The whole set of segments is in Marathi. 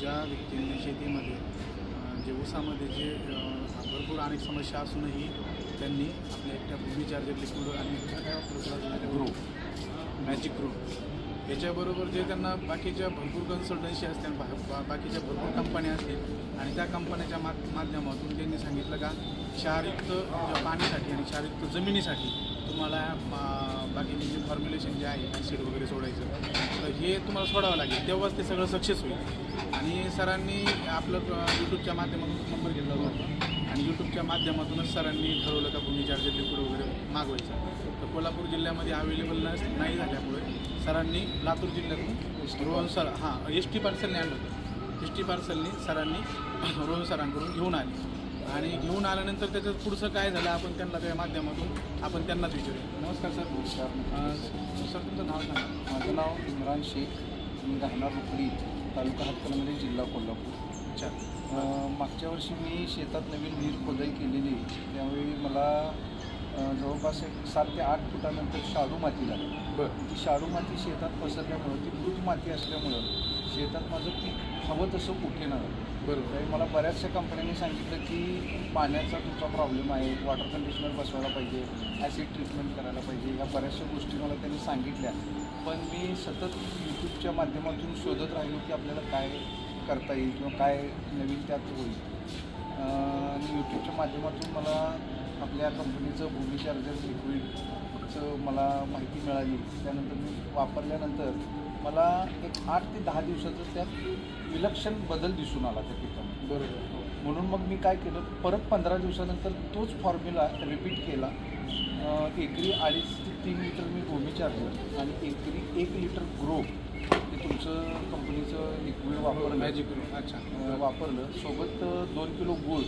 ज्या व्यक्तींनी शेतीमध्ये जे ऊसामध्ये जे भरपूर अनेक समस्या असूनही त्यांनी आपल्या एकट्या भूमी चार्जर लिक्विड आणि ग्रुप मॅजिक ग्रुप याच्याबरोबर जे त्यांना बाकीच्या भरपूर कन्सल्टन्सी असतील बा बा- बाकीच्या भरपूर कंपन्या असतील आणि त्या कंपन्याच्या मा माध्यमातून त्यांनी सांगितलं का क्षारयुक्त पाण्यासाठी आणि क्षारयुक्त जमिनीसाठी तुम्हाला बाकी फॉर्म्युलेशन जे आहे ॲसिड वगैरे सोडायचं तर हे तुम्हाला सोडावं लागेल. तेव्हाच ते सगळं सक्सेस होईल. आणि सरांनी आपलं यूट्यूबच्या माध्यमातून नंबर घेतला होता. आणि यूट्यूबच्या माध्यमातूनच सरांनी ठरवलं का भूमी चार्जर लिक्विड वगैरे मागवायचं. तर कोल्हापूर जिल्ह्यामध्ये अवेलेबल नाही झाल्यामुळे सरांनी लातूर जिल्ह्यातून रोहन सर हां एस टी पार्सलने आणलं होतं. एस टी पार्सलने सरांनी रोहन सरांकडून घेऊन आले. आणि घेऊन आल्यानंतर त्याचं पुढचं काय झालं आपण त्यांना त्या माध्यमातून आपण त्यांनाच विचारूया. नमस्कार सर. अं, सर तुमचं नाव सांगा. माझं नाव इम्रान शेख. मी राहणार रुकडी तालुका हातकणंगले जिल्हा कोल्हापूर. अच्छा. मागच्या वर्षी मी शेतात नवीन विहीर खोदाई केलेली. त्यावेळी मला जवळपास एक सात ते आठ फुटानंतर शाडू माती लागली बरं. ती शाडू माती शेतात पसरल्यामुळं ती मृत माती असल्यामुळं शेतात माझं पीक हवं तसं कुठे नव्हतं बरोबर. मला बऱ्याचशा कंपन्यांनी सांगितलं की पाण्याचा तुमचा प्रॉब्लेम आहे वॉटर कंडिशनर बसवायला पाहिजे ॲसिड ट्रीटमेंट करायला पाहिजे ह्या बऱ्याचशा गोष्टी मला त्यांनी सांगितल्या. पण मी सतत यूट्यूबच्या माध्यमातून शोधत राहिलो की आपल्याला काय करता येईल किंवा काय नवीन त्यात होईल. आणि यूट्यूबच्या माध्यमातून मला आपल्या कंपनीचं भूमी चार्जर लिक्विडचं मला माहिती मिळाली. त्यानंतर मी वापरल्यानंतर मला एक आठ ते दहा दिवसाचं त्यात विलक्षण बदल दिसून आला त्या पिकामध्ये बरोबर. म्हणून मग मी काय केलं परत पंधरा दिवसानंतर तोच फॉर्म्युला रिपीट केला. एकरी अडीच ते तीन लिटर मी भूमी चार्जर आणि एकरी एक लिटर ग्रो हे तुमचं कंपनीचं लिक्विड वापरलं. मॅजिक अच्छा. वापरलं. सोबत दोन किलो गूळ.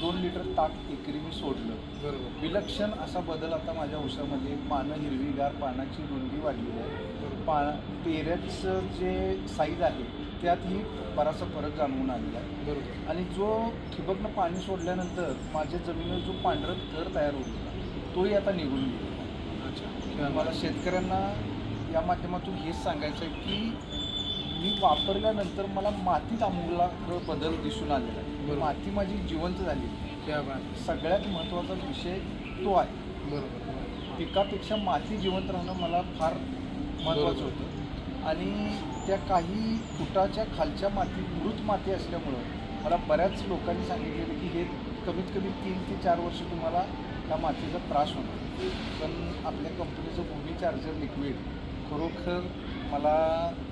दोन लिटर ताक एकरी मी सोडलं. बरोबर. विलक्षण असा बदल आता माझ्या ऊसामध्ये पानं हिरवीगार पानाची रुंदी वाढलेली आहे. पा पेऱ्याचं जे साईज आहे त्यातही बराचसा फरक जाणवून आलेला आहे. बरोबर. आणि जो ठिबकनं पाणी सोडल्यानंतर माझ्या जमिनीवर जो पांढरं थर तयार होत होता तोही आता निघून गेला अच्छा. मला शेतकऱ्यांना या माध्यमातून हेच सांगायचं आहे की मी वापरल्यानंतर मला मातीत आमूलाग्र बदल दिसून आलेला आहे. माती माझी जिवंत झाली. सगळ्यात महत्त्वाचा विषय तो आहे. बरोबर. पिकापेक्षा माती जिवंत राहणं मला फार महत्त्वाचं. होतं. आणि त्या काही फुटाच्या खालच्या माती मृत माती असल्यामुळं मला बऱ्याच लोकांनी सांगितलेलं की हे कमीत कमी तीन ते चार वर्ष तुम्हाला त्या मातीचा त्रास होणार. पण आपल्या कंपनीचं भूमी चार्जर लिक्विड खरोखर मला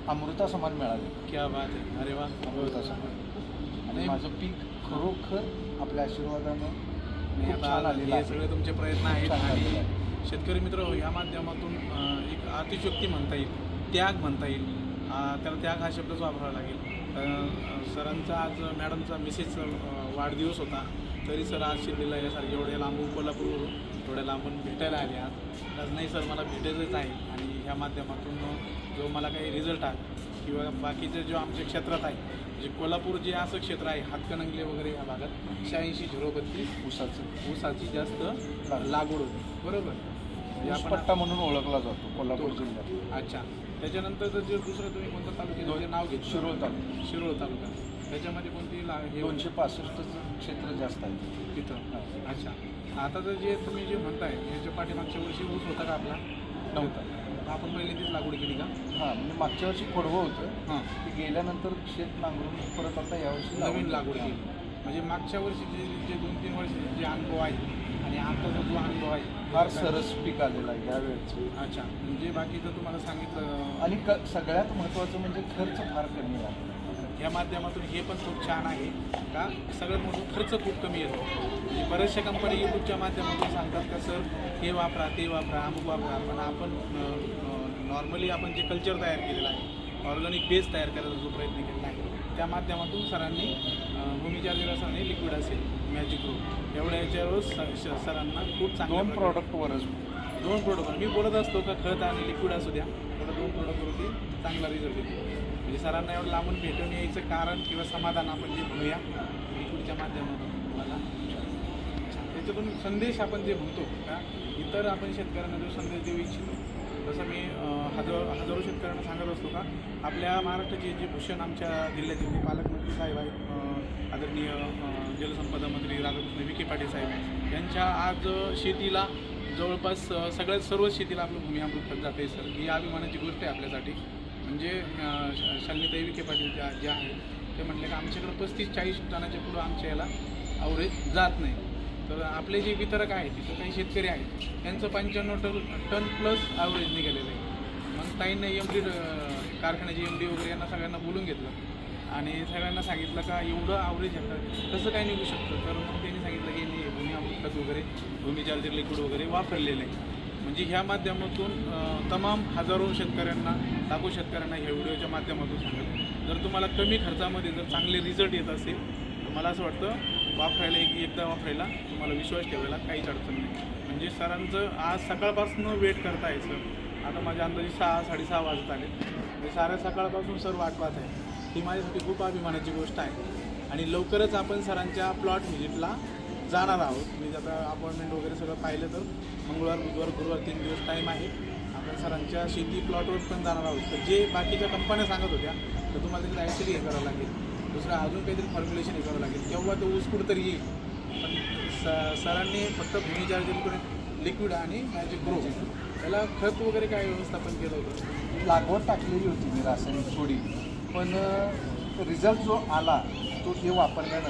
अमृता समान मिळाले. क्या बात आहे अरे वा. अमृता समान आणि. माझं पीक खरोखर आपल्या आशीर्वादानं हे सगळे तुमचे प्रयत्न आहेत आणि शेतकरी मित्र हो, या माध्यमातून एक अतिशयोक्ती म्हणता येईल. त्याग म्हणता येईल. त्याला त्याग हा शब्दच वापरावा लागेल. सरांचा आज मॅडमचा मिसेस वाढदिवस होता. तरी सर आज शिर्डीला यासारखे एवढ्या लांबून कोल्हापूरवरून एवढ्या लांबून भेटायला आले आज. आज नाही सर मला भेटायचंच आहे. आणि ह्या माध्यमातून जो मला काही रिझल्ट आहे किंवा बाकीचे जो आमच्या क्षेत्रात आहे जे कोल्हापूर जे असं क्षेत्र आहे हातकणंगले वगैरे या भागात शहाऐंशी झिरो बत्तीस ऊसाचं ऊसाची जास्त लागवड होती. बरोबर? म्हणजे ऊसपट्टा म्हणून ओळखला जातो कोल्हापूर जिल्ह्यात. अच्छा. त्याच्यानंतर जर जे दुसरं तुम्ही कोणतं तालुक्याचं जे नाव घेतलं? शिरोळ तालुका. शिरोळ तालुका. त्याच्यामध्ये कोणती ला हे दोनशे पासष्टचं क्षेत्र जास्त आहे. तिथं. अच्छा. आता तर जे तुम्ही जे म्हणताय याच्या पाठीमागच्या वर्षी ऊस होता का आपला? नव्हता. आपण पहिल्यांदाच लागवड केली का? हां म्हणजे मागच्या वर्षी खोडवं होतं. हां. ते गेल्यानंतर शेत नांगरून परत आता यावर्षी नवीन लागवड केली. म्हणजे मागच्या वर्षी जे जे दोन तीन वर्ष जे अनुभव आहे आणि आताचा जो अनुभव आहे फार सरस पीक आलेलं आहे यावेळेचं अच्छा. म्हणजे बाकीचं तुम्हाला सांगितलं आणि क सगळ्यात महत्त्वाचं म्हणजे खर्च फार कमी आहे. या माध्यमातून हे पण खूप छान आहे का? सगळ्यात मोठं खर्च खूप कमी येतो. म्हणजे बऱ्याचशा कंपनी यूट्यूबच्या माध्यमातून सांगतात का सर हे वापरा ते वापरा अमुक वापरा. पण आपण नॉर्मली आपण जे कल्चर तयार केलेलं आहे ऑर्गॅनिक बेस तयार करायचा जो प्रयत्न केलेला आहे त्या माध्यमातून सरांनी अं, भूमी चार्जर असेल लिक्विड असेल मॅजिक रो एवढ्या याच्यावर सरांना खूप प्रॉडक्ट वरच दोन प्रोडक्ट मी बोलत असतो का खत आणि लिक्विड असू द्या. तर दोन प्रोडक्टवरती चांगला रिझल्ट येतो. म्हणजे सरांना एवढं लांबून भेटून यायचं कारण किंवा समाधान आपण जे म्हणूया पुढच्या माध्यमातून तुम्हाला त्याच्यातून संदेश आपण जे म्हणतो का? इतर आपण शेतकऱ्यांना जो संदेश देऊ इच्छितो जसं मी हजार हजारो हजारो शेतकऱ्यांना सांगत असतो का? आपल्या महाराष्ट्राचे जे भूषण आमच्या जिल्ह्याचे जे पालकमंत्री साहेब आहेत आदरणीय जलसंपदा मंत्री राधाकृष्ण विखे पाटील साहेब यांच्या आज शेतीला जवळपास सगळ्यात सर्वच शेतीला आपलं भूमी अमृत जाते सर. ही अभिमानाची गोष्ट आहे आपल्यासाठी. म्हणजे अं, शालिनीताई विखे पाटील ज्या ज्या आहेत ते म्हटले की आमच्याकडे पस्तीस चाळीस टनाच्या पुढं आमच्या याला आवरेज जात नाही. तर आपले जे वितरक आहेत तिथं काही शेतकरी आहेत त्यांचं पंच्याण्णव टन टन प्लस आवरेज निघालेलं आहे. मग ताईंना एम डी कारखान्याचे एम डी वगैरे यांना सगळ्यांना बोलून घेतलं. आणि सगळ्यांना सांगितलं का एवढं आवरेज येतं कसं काय निघू शकतं? तर मग त्यांनी सांगितलं की नाही भूमी अमृत वगैरे भूमी चार्जर लिक्विड वगैरे वापरलेलं आहे. म्हणजे ह्या माध्यमातून तमाम हजारो शेतकऱ्यांना लाखो शेतकऱ्यांना ह्या व्हिडिओच्या माध्यमातून सांगत जर तुम्हाला कमी खर्चामध्ये जर चांगले रिझल्ट येत असेल तर मला असं वाटतं वापरायला एक एकदा वापरायला तुम्हाला विश्वास ठेवायला काहीच अडचण नाही. म्हणजे सरांचं आज सकाळपासून वेट करता आहे सर. आता माझ्या अंदाजे सहा साडेसहा वाजत आले. म्हणजे साऱ्या सकाळपासून सर वाट पाहत आहे ही माझ्यासाठी खूप अभिमानाची गोष्ट आहे. आणि लवकरच आपण सरांच्या प्लॉट व्हिजिटला जाणार आहोत. मी आता अपॉइंटमेंट वगैरे सगळं पाहिलं तर मंगळवार बुधवार गुरुवार तीन दिवस टाईम आहे. आपण सरांच्या शेती प्लॉटवर पण जाणार आहोत. तर जे बाकीच्या कंपन्या सांगत होत्या तर तुम्हाला तिकडे ॲक्च्युली हे करावं लागेल. दुसरं अजून काहीतरी फॉर्म्युलेशन हे करावं लागेल. तेव्हा तो ऊस कुठंतरी येईल. पण स सरांनी फक्त भूमी चार्जर लिक्विड आणि मॅजिक ग्रो त्याला खत वगैरे काय व्यवस्थापन केलं होतं? लागवड टाकलेली होती मी रासायनिक थोडी पण रिझल्ट जो आला तो ते वापरल्यानंतर